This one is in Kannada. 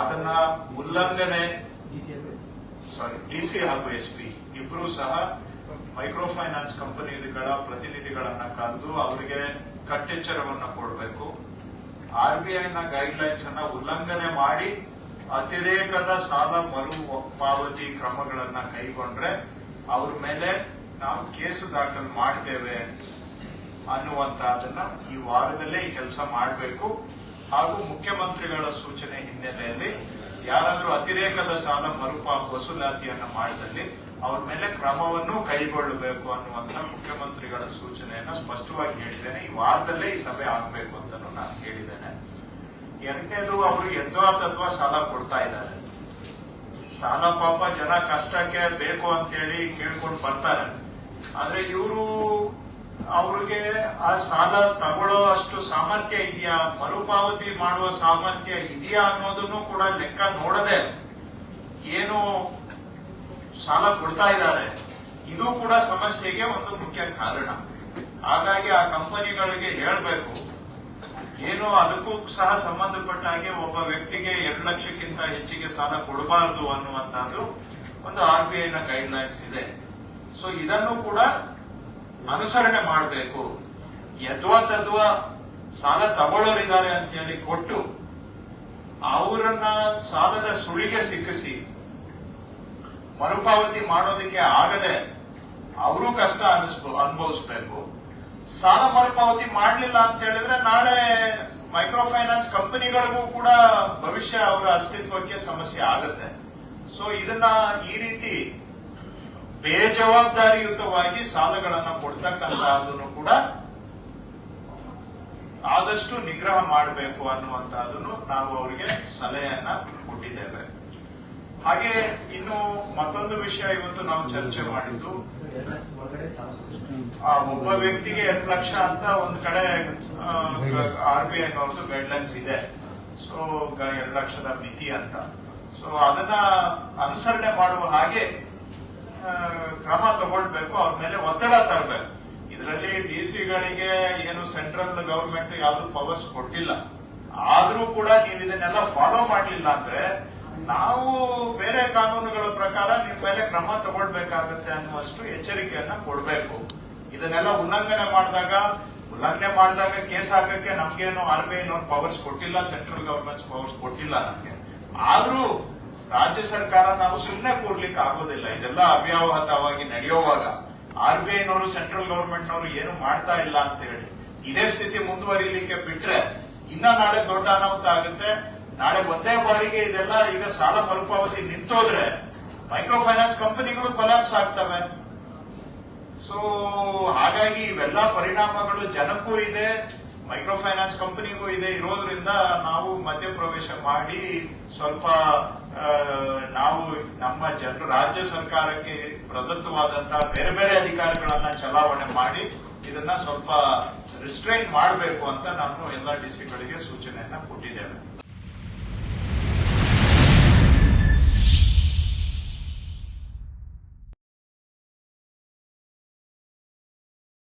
ಅದನ್ನ ಉಲ್ಲಂಘನೆ ಸಾರಿ ಡಿ ಸಿ ಹಾಗೂ ಎಸ್ ಪಿ ಇಬ್ರು ಸಹ ಮೈಕ್ರೋ ಫೈನಾನ್ಸ್ ಕಂಪನಿಗಳ ಪ್ರತಿನಿಧಿಗಳನ್ನ ಕರೆದು ಅವರಿಗೆ ಕಟ್ಟೆಚ್ಚರವನ್ನ ಕೊಡಬೇಕು. ಆರ್ ಬಿ ಐನ ಗೈಡ್ ಲೈನ್ಸ್ ಅನ್ನ ಉಲ್ಲಂಘನೆ ಮಾಡಿ ಅತಿರೇಕದ ಸಾಲ ಮರು ಪಾವತಿ ಕ್ರಮಗಳನ್ನ ಕೈಗೊಂಡ್ರೆ ಅವ್ರ ಮೇಲೆ ನಾವು ಕೇಸು ದಾಖಲು ಮಾಡ್ತೇವೆ ಅನ್ನುವಂತಹದನ್ನ ಈ ವಾರದಲ್ಲೇ ಈ ಕೆಲಸ ಮಾಡಬೇಕು. ಹಾಗೂ ಮುಖ್ಯಮಂತ್ರಿಗಳ ಸೂಚನೆ ಹಿನ್ನೆಲೆಯಲ್ಲಿ ಯಾರಾದರೂ ಅತಿರೇಕದ ಸಾಲ ಮರುಪಾ ವಸೂಲಾತಿಯನ್ನು ಮಾಡಿದಲ್ಲಿ ಅವ್ರ ಮೇಲೆ ಕ್ರಮವನ್ನು ಕೈಗೊಳ್ಳಬೇಕು ಅನ್ನುವಂತ ಮುಖ್ಯಮಂತ್ರಿಗಳ ಸೂಚನೆಯನ್ನ ಸ್ಪಷ್ಟವಾಗಿ ಹೇಳಿದ್ದೇನೆ. ಈ ವಾರದಲ್ಲೇ ಈ ಸಭೆ ಆಗಬೇಕು ಅಂತ ನಾನು ಹೇಳಿದ್ದೇನೆ. ಎರಡನೇದು ಅವರು ಯದ್ವಾ ತತ್ವ ಸಾಲ ಕೊಡ್ತಾ ಇದ್ದಾರೆ. ಸಾಲ ಪಾಪ ಜನ ಕಷ್ಟಕ್ಕೆ ಬೇಕು ಅಂತೇಳಿ ಕೇಳ್ಕೊಂಡು ಬರ್ತಾರೆ. ಆದ್ರೆ ಇವರು ಅವ್ರಿಗೆ ಆ ಸಾಲ ತಗೊಳ್ಳೋ ಅಷ್ಟು ಸಾಮರ್ಥ್ಯ ಇದೆಯಾ? ಮರುಪಾವತಿ ಮಾಡುವ ಸಾಮರ್ಥ್ಯ ಇದೆಯಾ ಅನ್ನೋದನ್ನು ಕೂಡ ಲೆಕ್ಕ ನೋಡದೆ ಏನು ಸಾಲ ಕೊಡ್ತಾ ಇದ್ದಾರೆ. ಇದು ಕೂಡ ಸಮಸ್ಯೆಗೆ ಒಂದು ಮುಖ್ಯ ಕಾರಣ. ಹಾಗಾಗಿ ಆ ಕಂಪನಿಗಳಿಗೆ ಹೇಳಬೇಕು. ಏನು ಅದಕ್ಕೂ ಸಹ ಸಂಬಂಧಪಟ್ಟ ಹಾಗೆ ಒಬ್ಬ ವ್ಯಕ್ತಿಗೆ ಎರಡು ಲಕ್ಷಕ್ಕಿಂತ ಹೆಚ್ಚಿಗೆ ಸಾಲ ಕೊಡಬಾರದು ಅನ್ನುವಂತಹದ್ದು ಒಂದು ಆರ್ ಬಿ ಐನ ಗೈಡ್ ಲೈನ್ಸ್ ಇದೆ. ಸೊ ಇದನ್ನು ಕೂಡ ಅನುಸರಣೆ ಮಾಡಬೇಕು. ಯದ್ವಾ ತದ್ವಾ ಸಾಲ ತಗೊಳ್ಳೋರಿದ್ದಾರೆ ಅಂತ ಹೇಳಿ ಕೊಟ್ಟು ಅವರನ್ನ ಸಾಲದ ಸುಳಿಗೆ ಸಿಕ್ಕಿಸಿ ಮರುಪಾವತಿ ಮಾಡೋದಕ್ಕೆ ಆಗದೆ ಅವರು ಕಷ್ಟ ಅನಿಸ್ಬೋ, ಅನುಭವಿಸ್ಬೇಕು. ಸಾಲ ಮರುಪಾವತಿ ಮಾಡಲಿಲ್ಲ ಅಂತ ಹೇಳಿದ್ರೆ ನಾಳೆ ಮೈಕ್ರೋ ಫೈನಾನ್ಸ್ ಕಂಪನಿಗಳಿಗೂ ಕೂಡ ಭವಿಷ್ಯ ಅವರ ಅಸ್ತಿತ್ವಕ್ಕೆ ಸಮಸ್ಯೆ ಆಗುತ್ತೆ. ಸೊ ಇದನ್ನ ಈ ರೀತಿ ಬೇಜವಾಬ್ದಾರಿಯುತವಾಗಿ ಸಾಲಗಳನ್ನ ಕೊಡ್ತಕ್ಕಂತಹದನ್ನು ಕೂಡ ಆದಷ್ಟು ನಿಗ್ರಹ ಮಾಡಬೇಕು ಅನ್ನುವಂತಹದನ್ನು ನಾವು ಅವರಿಗೆ ಸಲಹೆಯನ್ನ ಕೊಟ್ಟಿದ್ದೇವೆ. ಹಾಗೆ ಇನ್ನು ಮತ್ತೊಂದು ವಿಷಯ ಇವತ್ತು ನಾವು ಚರ್ಚೆ ಮಾಡಿದ್ದು, ಆ ಒಬ್ಬ ವ್ಯಕ್ತಿಗೆ ಎರಡು ಲಕ್ಷ ಅಂತ ಒಂದ್ ಕಡೆ R B I guidelines ಇದೆ. ಸೊ ಎರಡು ಲಕ್ಷದ ಮಿತಿ ಅಂತ. ಸೊ ಅದನ್ನ ಅನುಸರಣೆ ಮಾಡುವ ಹಾಗೆ ಕ್ರಮ ತಗೊಳ್ಬೇಕು, ಅವ್ರ ಮೇಲೆ ಒತ್ತಡ ತರಬೇಕು. ಇದರಲ್ಲಿ ಡಿ ಸಿಗಳಿಗೆ ಏನು ಸೆಂಟ್ರಲ್ ಗವರ್ಮೆಂಟ್ ಯಾವ್ದು ಪವರ್ಸ್ ಕೊಟ್ಟಿಲ್ಲ. ಆದ್ರೂ ಕೂಡ ನೀವು ಇದನ್ನೆಲ್ಲ ಫಾಲೋ ಮಾಡಲಿಲ್ಲ ಅಂದ್ರೆ ನಾವು ಬೇರೆ ಕಾನೂನುಗಳ ಪ್ರಕಾರ ನಿಮ್ಮ ಮೇಲೆ ಕ್ರಮ ತಗೊಳ್ಬೇಕಾಗತ್ತೆ ಅನ್ನುವಷ್ಟು ಎಚ್ಚರಿಕೆಯನ್ನ ಕೊಡಬೇಕು. ಇದನ್ನೆಲ್ಲ ಉಲ್ಲಂಘನೆ ಮಾಡಿದಾಗ ಉಲ್ಲಂಘನೆ ಮಾಡಿದಾಗ ಕೇಸ್ ಹಾಕಕ್ಕೆ ನಮ್ಗೇನು ಆರ್ ಬಿ ಐನವ್ರು ಪವರ್ಸ್ ಕೊಟ್ಟಿಲ್ಲ ಸೆಂಟ್ರಲ್ ಗವರ್ಮೆಂಟ್ ಪವರ್ಸ್ ಕೊಟ್ಟಿಲ್ಲ ನಮ್ಗೆ. ಆದ್ರೂ ರಾಜ್ಯ ಸರ್ಕಾರ ನಾವು ಸುಮ್ಮನೆ ಕೂರ್ಲಿಕ್ಕೆ ಆಗೋದಿಲ್ಲ. ಇದೆಲ್ಲ ಅವ್ಯಾವಹತವಾಗಿ ನಡೆಯುವಾಗ ಆರ್ ಬಿ ಐನವರು, ಸೆಂಟ್ರಲ್ ಗವರ್ಮೆಂಟ್ ನವರು ಏನು ಮಾಡ್ತಾ ಇಲ್ಲ ಅಂತ ಹೇಳಿ. ಇದೇ ಸ್ಥಿತಿ ಮುಂದುವರಿಲಿಕ್ಕೆ ಬಿಟ್ರೆ ಇನ್ನ ನಾಳೆ ದೊಡ್ಡ ಅನಾಹುತ ಆಗುತ್ತೆ. ನಾಳೆ ಒಂದೇ ಬಾರಿಗೆ ಇದೆಲ್ಲ ಈಗ ಸಾಲ ಮರುಪಾವತಿ ನಿಂತೋದ್ರೆ ಮೈಕ್ರೋ ಫೈನಾನ್ಸ್ ಕಂಪನಿಗಳು ಕೊಲಾಪ್ಸ್ ಆಗ್ತವೆ. ಸೊ ಹಾಗಾಗಿ ಇವೆಲ್ಲ ಪರಿಣಾಮಗಳು ಜನಕ್ಕೂ ಇದೆ ಮೈಕ್ರೋ ಫೈನಾನ್ಸ್ ಕಂಪನಿಗೂ ಇದೆ. ಇರೋದ್ರಿಂದ ನಾವು ಮಧ್ಯಪ್ರವೇಶ ಮಾಡಿ ಸ್ವಲ್ಪ ನಾವು ನಮ್ಮ ಜನರು ರಾಜ್ಯ ಸರ್ಕಾರಕ್ಕೆ ಪ್ರದತ್ತವಾದಂತಹ ಬೇರೆ ಬೇರೆ ಅಧಿಕಾರಿಗಳನ್ನ ಚಲಾವಣೆ ಮಾಡಿ ಇದನ್ನ ಸ್ವಲ್ಪ ರಿಸ್ಟ್ರೈನ್ ಮಾಡಬೇಕು ಅಂತ ನಾನು ಎಲ್ಲ ಡಿಸಿಗಳಿಗೆ ಸೂಚನೆಯನ್ನ ಕೊಟ್ಟಿದ್ದೇನೆ.